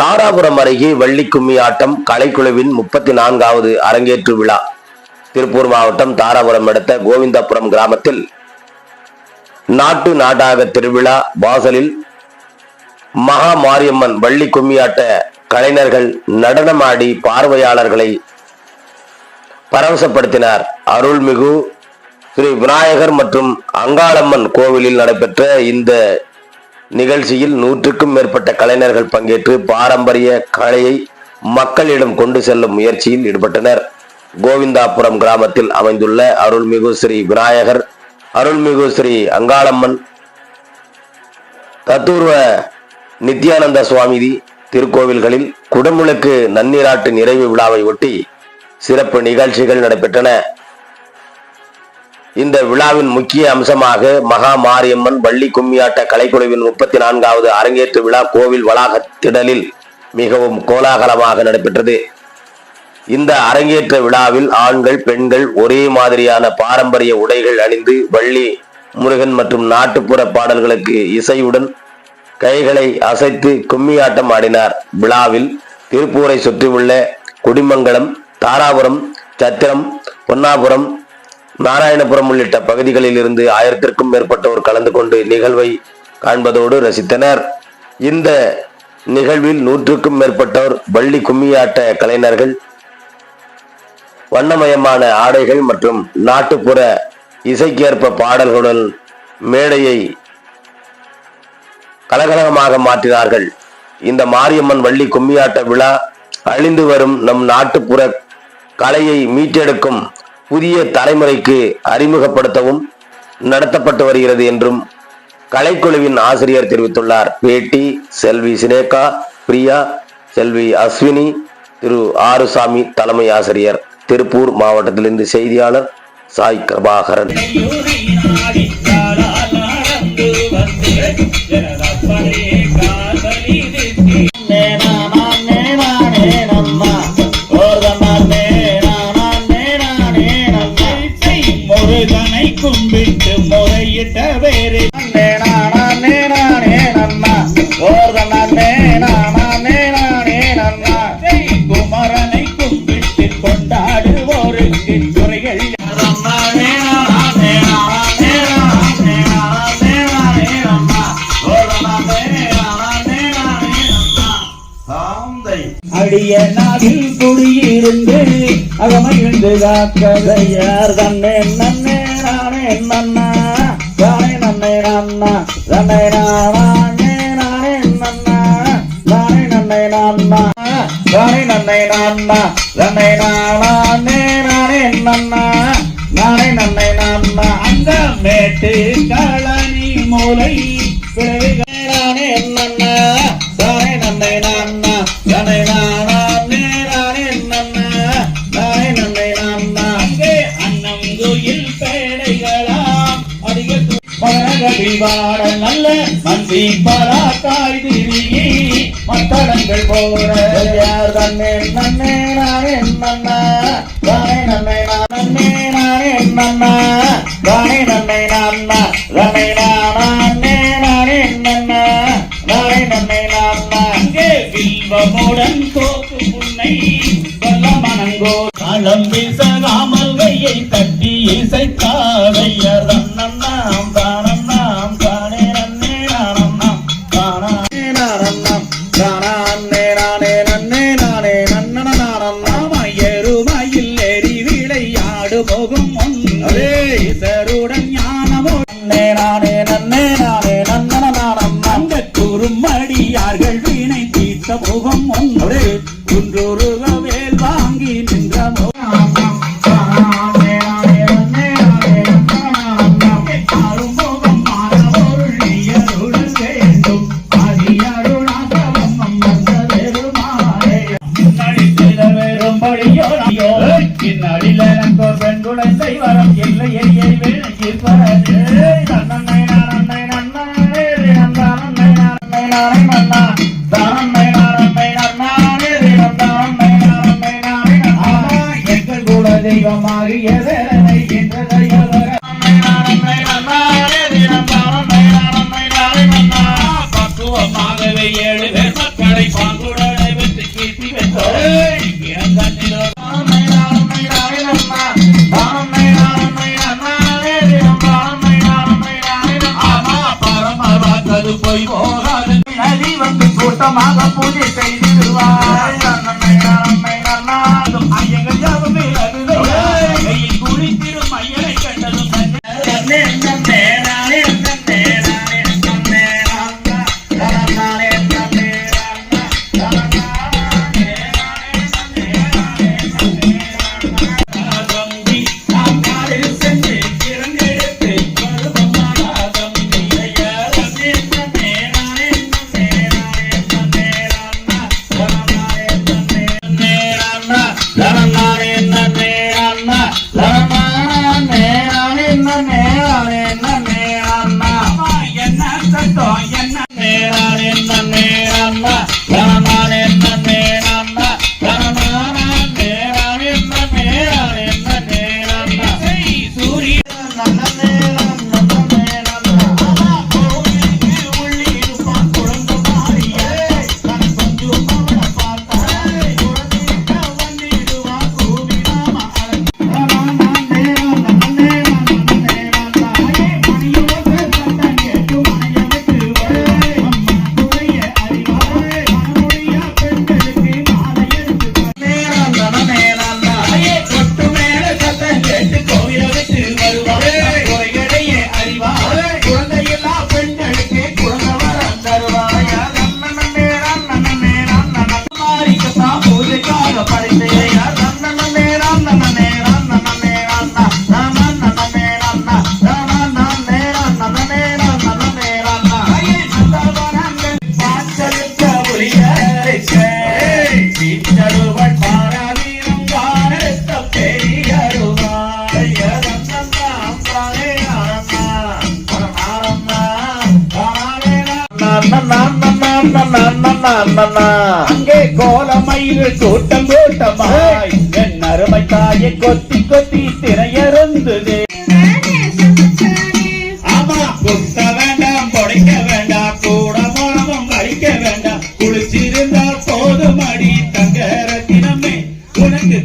தாராபுரம் அருகே வள்ளி கும்மி ஆட்டம் கலைக்குழுவின் முப்பத்தி நான்காவது அரங்கேற்று விழா. திருப்பூர் மாவட்டம் தாராபுரம் அடுத்த கோவிந்தாபுரம் கிராமத்தில் நாட்டு நாடாக திருவிழா வாசலில் மகா மாரியம்மன் வள்ளி கும்மியாட்ட கலைஞர்கள் நடனமாடி பார்வையாளர்களை பரவசப்படுத்தினார். அருள்மிகு ஸ்ரீ விநாயகர் மற்றும் அங்காளம்மன் கோவிலில் நடைபெற்ற இந்த நிகழ்ச்சியில் நூற்றுக்கும் மேற்பட்ட கலைஞர்கள் பங்கேற்று பாரம்பரிய கலையை மக்களிடம் கொண்டு செல்லும் முயற்சியில் ஈடுபட்டனர். கோவிந்தாபுரம் கிராமத்தில் அமைந்துள்ள அருள்மிகு ஸ்ரீ விநாயகர் அருள்மிகு ஸ்ரீ அங்காளம்மன் தத்துவ நித்யானந்த சுவாமிதி திருக்கோவில்களில் குடமுழுக்கு நன்னீராட்டு நிறைவு விழாவை ஒட்டி சிறப்பு நிகழ்ச்சிகள் நடைபெற்றன. இந்த விழாவின் முக்கிய அம்சமாக மகா மாரியம்மன் வள்ளி கும்மியாட்ட கலைக்குழுவின் முப்பத்தி நான்காவது அரங்கேற்று விழா கோவில் வளாகத்திடலில் மிகவும் கோலாகலமாக நடைபெற்றது. இந்த அரங்கேற்ற விழாவில் ஆண்கள் பெண்கள் ஒரே மாதிரியான பாரம்பரிய உடைகள் அணிந்து வள்ளி முருகன் மற்றும் நாட்டுப்புற பாடல்களுக்கு இசையுடன் கைகளை அசைத்து கும்மியாட்டம் ஆடினார். விழாவில் திருப்பூரை சுற்றியுள்ள குடிமங்கலம் தாராபுரம் சத்திரம் பொன்னாபுரம் நாராயணபுரம் உள்ளிட்ட பகுதிகளில் இருந்து ஆயிரத்திற்கும் மேற்பட்டோர் கலந்து கொண்டு நிகழ்வை காண்பதோடு ரசித்தனர். இந்த நிகழ்வில் நூற்றுக்கும் மேற்பட்டோர் வள்ளி கும்மியாட்ட கலைஞர்கள் வண்ணமயமான ஆடைகள் மற்றும் நாட்டுப்புற இசைக்கேற்ப பாடல்களுடன் மேடையை கலகலகமாக மாற்றினார்கள். இந்த மாரியம்மன் வள்ளி கும்மியாட்ட விழா அழிந்து வரும் நம் நாட்டுப்புற கலையை மீட்டெடுக்கும் புதிய தலைமுறைக்கு அறிமுகப்படுத்தவும் நடத்தப்பட்டு வருகிறது என்றும் கலைக்குழுவின் ஆசிரியர் தெரிவித்துள்ளார். பேட்டி செல்வி சினேகா பிரியா செல்வி அஸ்வினி திரு ஆறுசாமி தலைமை ஆசிரியர் திருப்பூர் மாவட்டத்திலிருந்து செய்தியாளர் சாய் கிருபாகரன் கையூரினாடி கும்பிட்டு முறையிட்ட வேறு. குமரனை கும்பிட்டு கொண்டாடுவோருக்கு துறைகள் அடிய நாவில் குடியிருந்து அகமகிழ்ந்து காக்கதையார் தன்னே நன்னே. நன்னா தன்னை நானே நானே நன்னா நானே நன்னை நான்னா தானே நன்னை நான்னா தன்னை நானே நானே நன்னா நானே நன்னை அந்த மேட்டு களனி மூலை பிறவிகானே மகனகடிவாட நல்ல மந்தி பராத்தாய் திரிகி மத்தடங்கள் போற. யார் தன்னே நன்னே நானே நன்னா தானே நன்னை நானே நானே நன்னா தானே நன்னை நான்னா தன்னை நானே நானே நன்னா நானே நன்னை நான்னா அங்கே வில்வமுடன் தோக்கு புன்னை வல்ல மனங்கோ களம் வீசகாமல் கையை தட்டி இசைத்தாதையர் வீணை தீர்த்த முகம் ஒன்று குன்றொருக வேல் வாங்கி நின்ற முகம் வரம். எல்லையை விளங்கி பரது Amen. அங்கே கோலமயில் கூட்டம் கூட்டமாய் என் அருமை தாயை கொத்தி கொத்தி திரையருந்தது. ஆமா குத்த வேண்டாம் பொடைக்க வேண்டாம் கூட போனவும் கழிக்க வேண்டாம். குளிச்சிருந்தா போதும் அடி தங்க ரத்தினமே உனக்கு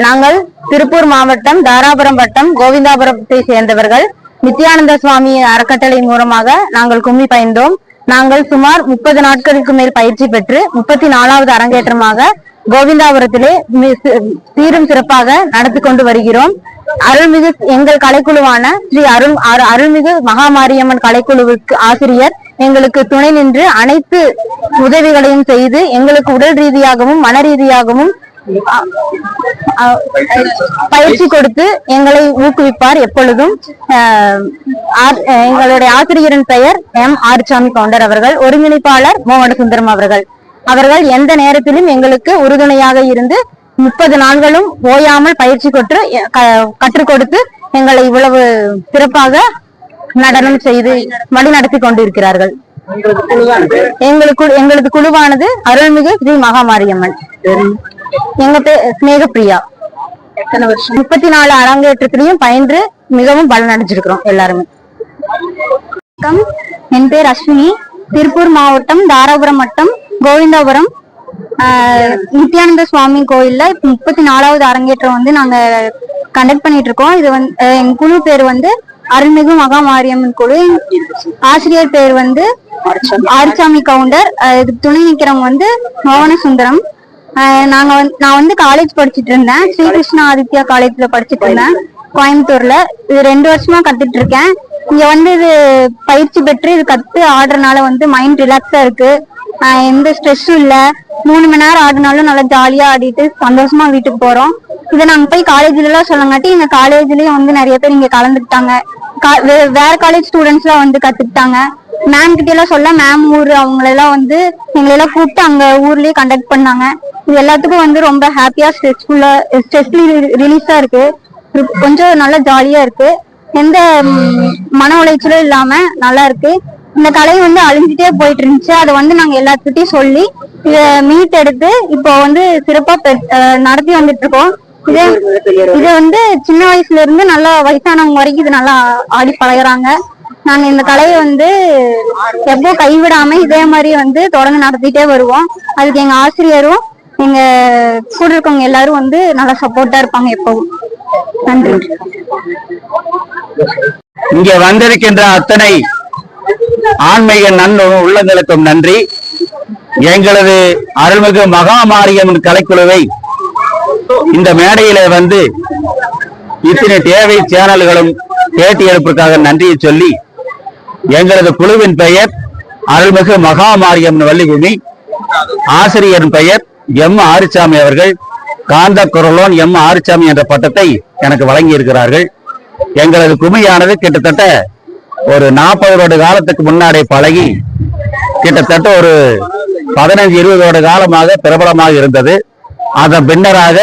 நாங்கள் திருப்பூர் மாவட்டம் தாராபுரம் வட்டம் கோவிந்தாபுரத்தை சேர்ந்தவர்கள். நித்யானந்த சுவாமி அறக்கட்டளை மூலமாக நாங்கள் கும்மி பயின்றோம். நாங்கள் சுமார் முப்பது நாட்களுக்கு மேல் பயிற்சி பெற்று முப்பத்தி நாலாவது அரங்கேற்றமாக கோவிந்தாபுரத்திலே சீரும் சிறப்பாக நடத்தி கொண்டு வருகிறோம். அருள்மிகு எங்கள் கலைக்குழுவான ஸ்ரீ அருள் அரு- அருள்மிகு மகாமாரியம்மன் கலைக்குழுவுக்கு ஆசிரியர் எங்களுக்கு துணை நின்று அனைத்து உதவிகளையும் செய்து எங்களுக்கு உடல் ரீதியாகவும் மன ரீதியாகவும் பயிற்சி கொடுத்து எங்களை ஊக்குவிப்பார் எப்பொழுதும். எங்களுடைய ஆசிரியரின் பெயர் எம் ஆறுசாமி கவுண்டர் அவர்கள் ஒருங்கிணைப்பாளர் மோகன சுந்தரம் அவர்கள். அவர்கள் எந்த நேரத்திலும் எங்களுக்கு உறுதுணையாக இருந்து முப்பது நாள்களும் ஓயாமல் பயிற்சி கொற்று க- கற்றுக் கொடுத்து எங்களை இவ்வளவு சிறப்பாக நடனம் செய்து வழிநடத்தி கொண்டிருக்கிறார்கள். எங்களுக்கு எங்களது குழுவானது அருள்மிகு ஸ்ரீ மகாமாரியம்மன். எங்க பேர் ஸ்நேகப்பிரியா எத்தனை வருஷம்? முப்பத்தி நாலு அரங்கேற்றத்திலையும் பயின்று மிகவும் பலன் அடைஞ்சிருக்கிறோம் எல்லாருமே. வணக்கம். என் பேர் அஸ்வினி. திருப்பூர் மாவட்டம் தாராபுரம் வட்டம் கோவிந்தாபுரம். நித்யானந்த சுவாமி கோயில்ல முப்பத்தி நாலாவது அரங்கேற்றம் வந்து நாங்க கண்டக்ட் பண்ணிட்டு இருக்கோம் இது வந்து எங்க குழு பேர் வந்து அருள்மிகு மகா மாரியம்மன் குழு ஆசிரியர் பேர் வந்து ஆரிச்சாமி. கவுண்டர். இதுக்கு துணை நிக்கிறவங்க வந்து மோகன சுந்தரம் நாங்க வந்து நான் வந்து காலேஜ் படிச்சுட்டு இருந்தேன். ஸ்ரீகிருஷ்ணா ஆதித்யா காலேஜ்ல படிச்சுட்டு இருந்தேன். கோயம்புத்தூர்ல. இது ரெண்டு வருஷமா கத்துட்டு இருக்கேன். இங்க வந்து இது பயிற்சி பெற்று இது கத்து ஆடுறதுனால வந்து மைண்ட் ரிலாக்ஸா இருக்கு. எந்த ஸ்ட்ரெஸ்ஸும் இல்ல. மூணு மணி நேரம் ஆடினாலும் நல்லா ஜாலியா ஆடிட்டு சந்தோஷமா வீட்டுக்கு போறோம். இதை நாங்க போய் காலேஜ்ல எல்லாம் சொல்லங்காட்டி எங்க காலேஜ்லயும் வந்து நிறைய பேர் இங்க கலந்துக்கிட்டாங்க. வேற காலேஜ் ஸ்டூடெண்ட்ஸ் எல்லாம் வந்து கத்துக்கிட்டாங்க. மேம் கிட்ட எல்லாம் சொல்ல மேம் ஊர் அவங்களெல்லாம் வந்து எங்களை எல்லாம் கூப்பிட்டு அங்க ஊர்லயே கண்டக்ட் பண்ணாங்க. இது எல்லாத்துக்கும் வந்து ரொம்ப ஹாப்பியா ஸ்ட்ரெஸ்ஃபுல்லா ஸ்ட்ரெஸ் ரிலீஸா இருக்கு. கொஞ்சம் நல்லா ஜாலியா இருக்கு. எந்த மன உளைச்சலும் இல்லாம நல்லா இருக்கு. இந்த கலை வந்து அழிஞ்சிட்டே போயிட்டு இருந்துச்சு. அதை வந்து நாங்க எல்லாத்துக்கிட்டையும் சொல்லி மீட் எடுத்து இப்போ வந்து சிறப்பா நடத்தி வந்துட்டு இருக்கோம். இது இது வந்து சின்ன வயசுல இருந்து நல்லா வயசானவங்க வரைக்கும் இது நல்லா ஆடி பழகுறாங்க. நாங்க இந்த கலையை வந்து எப்போ கைவிடாம இதே மாதிரி வந்து தொடர்ந்து நடத்திட்டே வருவோம். அதுக்கு எங்க ஆசிரியரும் எங்க கூட இருக்கவங்க எல்லாரும் வந்து நல்லா சப்போர்ட்டா இருப்பாங்க எப்பவும். நன்றி. இங்கே வந்திருக்கின்ற அத்தனை ஆன்மீக நன் உள்ளங்களுக்கும் நன்றி. எங்களது அருள்மிகு மகாமாரியம்மன் கலைக்குழுவை இந்த மேடையில வந்து இத்தனை தேவை சேனல்களும் பேட்டி எடுப்பதற்காக நன்றியை சொல்லி எங்களது குழுவின் பெயர் அருள்மிகு மகாமாரியம் வள்ளிபூமி ஆசிரியரின் பெயர் எம் ஆரிசாமி அவர்கள் காந்த குரலோன் எம் ஆரிசாமி என்ற பட்டத்தை எனக்கு வழங்கி இருக்கிறார்கள் எங்களது குமியானது கிட்டத்தட்ட ஒரு நாற்பது வருட காலத்துக்கு முன்னாடி பழகி கிட்டத்தட்ட ஒரு பதினஞ்சு இருபது வருட காலமாக பிரபலமாக இருந்தது. அதன் பின்னராக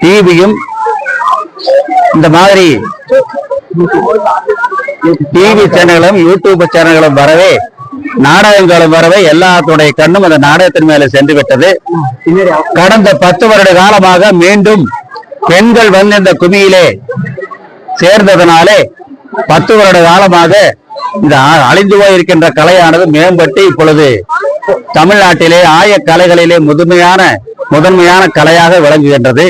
டிவியும் இந்த மாதிரி டிவி சேனல்களும் யூடியூப் சேனல்களும் வரவே நாடகங்களும் வரவே எல்லாத்துடைய கண்ணும் அந்த நாடகத்தின் மேல சென்று விட்டது. கடந்த பத்து வருட காலமாக மீண்டும் பெண்கள் வந்து இந்த குமியிலே சேர்ந்ததனாலே பத்து வருட காலமாக இந்த அழிந்து போயிருக்கின்ற கலையானது மேம்பட்டு இப்பொழுது தமிழ்நாட்டிலே ஆய கலைகளிலே முதுமையான முதன்மையான கலையாக விளங்குகின்றது.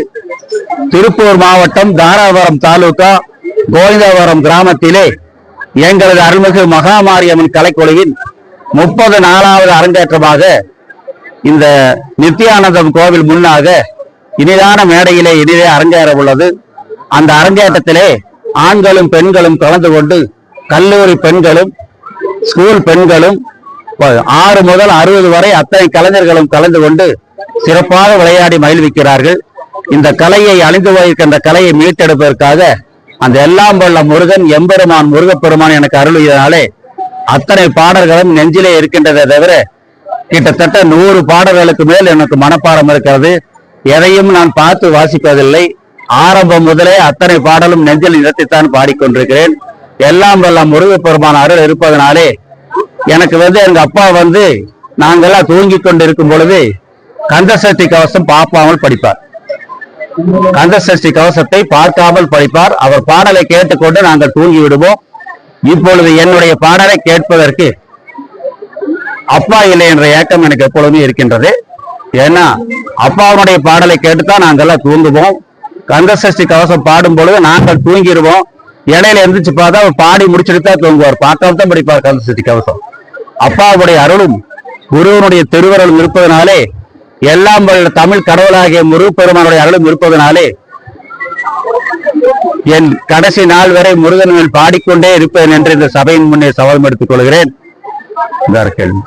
திருப்பூர் மாவட்டம் தாராபுரம் தாலுகா கோவிந்தபுரம் கிராமத்திலே எங்களது அருள்மிகு மகாமாரியம்மன் கலைக்குழுவின் முப்பது நாலாவது அரங்கேற்றமாக இந்த நித்தியானந்தம் கோவில் முன்னாக இனிதான மேடையிலே இனிதே அரங்கேற உள்ளது. அந்த அரங்கேற்றத்திலே ஆண்களும் பெண்களும் கலந்து கொண்டு கல்லூரி பெண்களும் ஸ்கூல் பெண்களும் ஆறு முதல் அறுபது வரை அத்தனை கலைஞர்களும் கலந்து கொண்டு சிறப்பாக விளையாடி மகிழ்விக்கிறார்கள் இந்த கலையை அழிந்து போயிருக்கின்ற கலையை மீட்டெடுப்பதற்காக அந்த எல்லாம் வல்ல முருகன் எம்பெருமான் முருகப்பெருமான் எனக்கு அருளியதனாலே அத்தனை பாடல்களும் நெஞ்சிலே இருக்கின்றதை தவிர கிட்டத்தட்ட நூறு பாடல்களுக்கு மேல் எனக்கு மனப்பாடம் இருக்கிறது. எதையும் நான் பார்த்து வாசிப்பதில்லை. ஆரம்பம் முதலே அத்தனை பாடலும் நெஞ்சில் நிறுத்தித்தான் பாடிக்கொண்டிருக்கிறேன். எல்லாம் வல்ல முருகப்பெருமான் அருள் இருப்பதனாலே எனக்கு வந்து எங்க அப்பா வந்து நாங்கெல்லாம் தூங்கி கொண்டிருக்கும் பொழுது கந்தசஷ்டி கவசம் பார்ப்பாமல் படிப்பார். கந்தசஷ்டி கவசத்தை பார்க்காமல் படிப்பார். அவர் பாடலை கேட்டுக்கொண்டு நாங்கள் தூங்கி விடுவோம் இப்பொழுது என்னுடைய பாடலை கேட்பதற்கு அப்பா இல்லை என்ற ஏக்கம் எனக்கு எப்பொழுதுமே இருக்கின்றது. ஏன்னா அப்பாவுடைய பாடலை கேட்டுத்தான் நாங்கள்லாம் தூங்குவோம். கந்தசஷ்டி கவசம் பாடும் பொழுது நாங்கள் தூங்கிடுவோம். இடையில எந்திரிச்சு பார்த்தா அவர் பாடி முடிச்சுட்டு தான் தூங்குவார். பார்க்காம தான் படிப்பார் கந்தசஷ்டி கவசம் அப்பாவுடைய அருளும் குருவனுடைய திருவருளும் இருப்பதனாலே எல்லாம் தமிழ் கடவுளாகிய முருகப்பெருமானுடைய அருளும் இருப்பதனாலே என் கடைசி நாள் வரை முருகன் பாடிக்கொண்டே இருப்பேன் என்று இந்த சபையின் முன்னே சவால் எடுத்துக் கொள்கிறேன். கேள்வி.